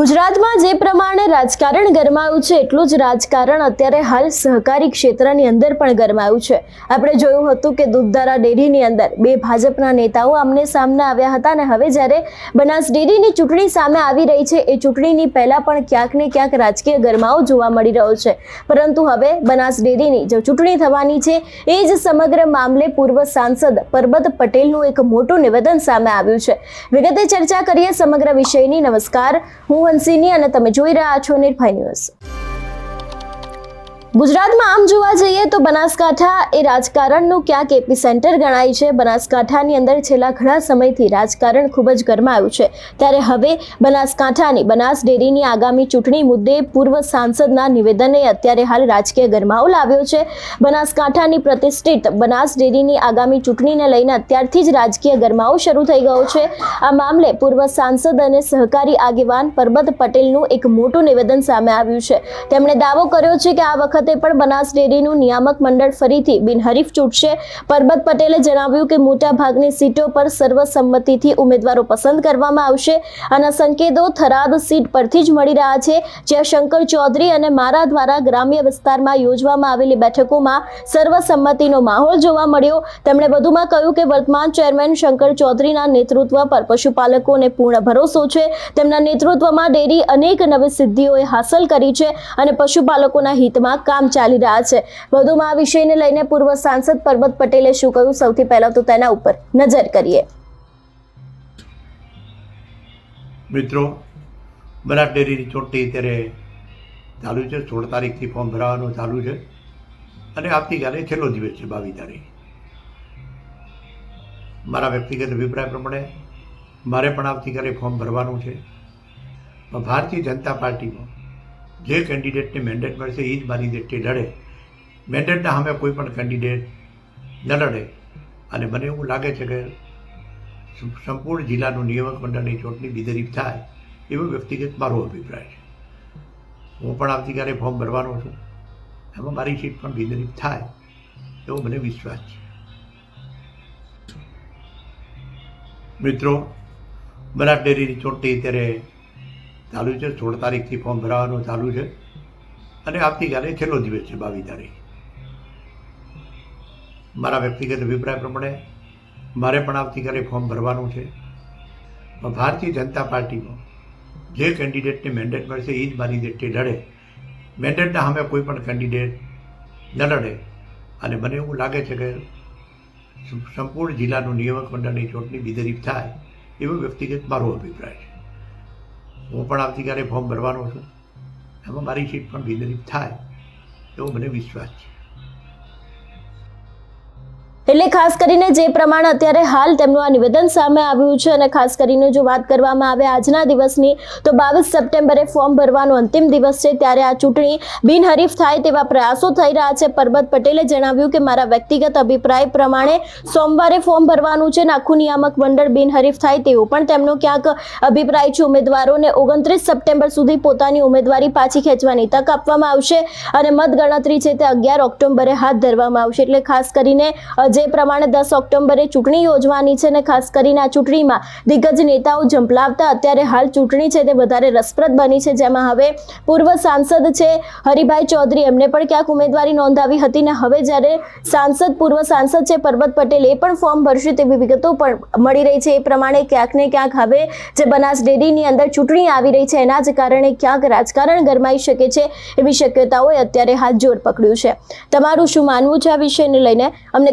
ગુજરાતમાં જે પ્રમાણે રાજકારણ ગરમાયું છે, એટલું જ રાજકારણ અત્યારે હાલ સહકારી ક્ષેત્રની અંદર પણ ગરમાયું છે. આપણે જોયું હતું કે દૂધધારા ડેરીની અંદર બે ભાજપના નેતાઓ આમને સામને આવ્યા હતા અને હવે જ્યારે બનાસ ડેરીની ચૂંટણી સામે આવી રહી છે, એ ચૂંટણીની પહેલાં પણ ક્યાંક ને ક્યાંક રાજકીય ગરમાવો જોવા મળી રહ્યો છે. પરંતુ હવે બનાસ ડેરીની જે ચૂંટણી થવાની છે, એ જ સમગ્ર મામલે પૂર્વ સાંસદ પરબત પટેલનું એક મોટું નિવેદન સામે આવ્યું છે. વિગતે ચર્ચા કરીએ સમગ્ર વિષયની. નમસ્કાર. હું હંસિની અને તમે જોઈ રહ્યા છો નિર્ભય ન્યૂઝ. ગુજરાતમાં આમ જોવા જઈએ તો બનાસકાંઠા એ રાજકારણનું ક્યાંક એપી સેન્ટર ગણાય છે. બનાસકાંઠાની અંદર છેલ્લા ઘણા સમયથી રાજકારણ ખૂબ જ ગરમાયું છે. ત્યારે હવે બનાસકાંઠાની બનાસ ડેરીની આગામી ચૂંટણી મુદ્દે પૂર્વ સાંસદના નિવેદને અત્યારે હાલ રાજકીય ગરમાવો લાવ્યો છે. બનાસકાંઠાની પ્રતિષ્ઠિત બનાસ ડેરીની આગામી ચૂંટણીને લઈને અત્યારથી જ રાજકીય ગરમાવો શરૂ થઈ ગયો છે. આ મામલે પૂર્વ સાંસદ અને સહકારી આગેવાન પરબત પટેલનું એક મોટું નિવેદન સામે આવ્યું છે. તેમણે દાવો કર્યો છે કે આ વખતે પણ બનાસ ડેરીનું નિયામક મંડળ ફરીથી બિનહરીફ ચૂંટશે. પરબત પટેલે જણાવ્યું કે મોટા ભાગની સીટો પર સર્વસંમતિથી ઉમેદવારો પસંદ કરવામાં આવશે આના સંકેતો થરાદ સીટ પરથી જ મળી રહ્યા છે. જ્યાં શંકર ચૌધરી અને મારા દ્વારા ગ્રામ્ય વિસ્તારમાં યોજવામાં આવેલી બેઠકોમાં સર્વસંમતિનો માહોલ જોવા મળ્યો. તેમણે વધુમાં કહ્યું કે વર્તમાન ચેરમેન શંકર ચૌધરીના નેતૃત્વ પર પશુપાલકોને પૂર્ણ ભરોસો છે. તેમના નેતૃત્વમાં ડેરી અનેક નવી સિદ્ધિઓએ હાંસલ કરી છે અને પશુપાલકોના હિતમાં કામ ચાલી રહ્યા છે. વધુમાં આ વિષયને લઈને પૂર્વ સાંસદ પરબત પટેલે શું કહ્યું? સૌથી પહેલા તો તેના ઉપર નજર કરીએ. મિત્રો, બનાસ ડેરીની ચૂંટણી અત્યારે ચાલુ છે. સોળ તારીખથી ફોર્મ ભરાવાનું ચાલુ છે. અને આવતીકાલે છેલ્લો દિવસ છે બાવીસ તારીખ. મારા વ્યક્તિગત અભિપ્રાય પ્રમાણે મારે પણ આવતીકાલે ફોર્મ ભરવાનું છે. ભારતીય જનતા પાર્ટીમાં જે કેન્ડિડેટને મેન્ડેટ મળશે એ જ મારી દ્રષ્ટિએ લડે. મેન્ડેટના સામે કોઈ પણ કેન્ડિડેટ ન લડે. અને મને એવું લાગે છે કે સંપૂર્ણ જિલ્લાનું નિયામક મંડળની ચૂંટણી બિદરીફ થાય, એવો વ્યક્તિગત મારો અભિપ્રાય છે. હું પણ આવતીકાલે ફોર્મ ભરવાનો છું, એમાં મારી સીટ પણ બિદરીફ થાય, એવો મને વિશ્વાસ છે. મિત્રો, બનાસ ડેરીની ચૂંટણી અત્યારે ચાલુ છે, સોળ તારીખથી ફોર્મ ભરાવાનું ચાલુ છે. અને આવતીકાલે છેલ્લો દિવસ છે, બાવીસ તારીખ. મારા વ્યક્તિગત અભિપ્રાય પ્રમાણે મારે પણ આવતીકાલે ફોર્મ ભરવાનું છે. ભારતીય જનતા પાર્ટીમાં જે કેન્ડિડેટને મેન્ડેટ મળશે એ જ મારી દ્રષ્ટિએ લડે. મેન્ડેટના સામે કોઈ પણ કેન્ડિડેટ ન લડે. અને મને એવું લાગે છે કે સંપૂર્ણ જિલ્લાનું નિયામક મંડળની ચૂંટણી બિદરીફ થાય, એવો વ્યક્તિગત મારો અભિપ્રાય છે. હું પણ આવતીકાલે ફોર્મ ભરવાનો છું? એમાં મારી સીટ પણ બિદરીફ થાય, એવો મને વિશ્વાસ છે. એટલે ખાસ કરીને જે પ્રમાણે અત્યારે હાલ તેમનું આ નિવેદન સામે આવ્યું છે અને ખાસ કરીને જો વાત કરવામાં આવે આજના દિવસની તો બાવીસ સપ્ટેમ્બરે ફોર્મ ભરવાનો અંતિમ દિવસ છે. ત્યારે આ ચૂંટણી બિનહરીફ થાય તેવા પ્રયાસો થઈ રહ્યા છે. પરબત પટેલે જણાવ્યું કે મારા વ્યક્તિગત અભિપ્રાય પ્રમાણે સોમવારે ફોર્મ ભરવાનું છે આખું નિયામક મંડળ બિનહરીફ થાય તેવો. પણ તેમનો ક્યાંક અભિપ્રાય છે. ઉમેદવારોને ઓગણત્રીસ સપ્ટેમ્બર સુધી પોતાની ઉમેદવારી પાછી ખેંચવાની તક આપવામાં આવશે અને મતગણતરી છે તે અગિયાર ઓક્ટોબરે હાથ ધરવામાં આવશે. એટલે ખાસ કરીને અ, જે પ્રમાણે દસ ઓક્ટોબરે ચૂંટણી યોજવાની છે અને ખાસ કરીને આ ચૂંટણીમાં દિગ્ગજ નેતાઓ ઝંપલાવતા અત્યારે હાલ ચૂંટણી છે તે વધારે રસપ્રદ બની છે. જેમાં હવે પૂર્વ સાંસદ છે હરિભાઈ ચૌધરી, એમને પણ ક્યાંક ઉમેદવારી નોંધાવી હતી ને હવે જ્યારે સાંસદ, પૂર્વ સાંસદ છે પરબત પટેલ એ પણ ફોર્મ ભરશે તેવી વિગતો પણ મળી રહી છે. એ પ્રમાણે ક્યાંક ને ક્યાંક હવે જે બનાસ ડેરીની અંદર ચૂંટણી આવી રહી છે, એના જ કારણે ક્યાંક રાજકારણ ગરમાઈ શકે છે એવી શક્યતાઓએ અત્યારે હાથ જોર પકડ્યું છે. તમારું શું માનવું છે આ વિષયને લઈને? અમને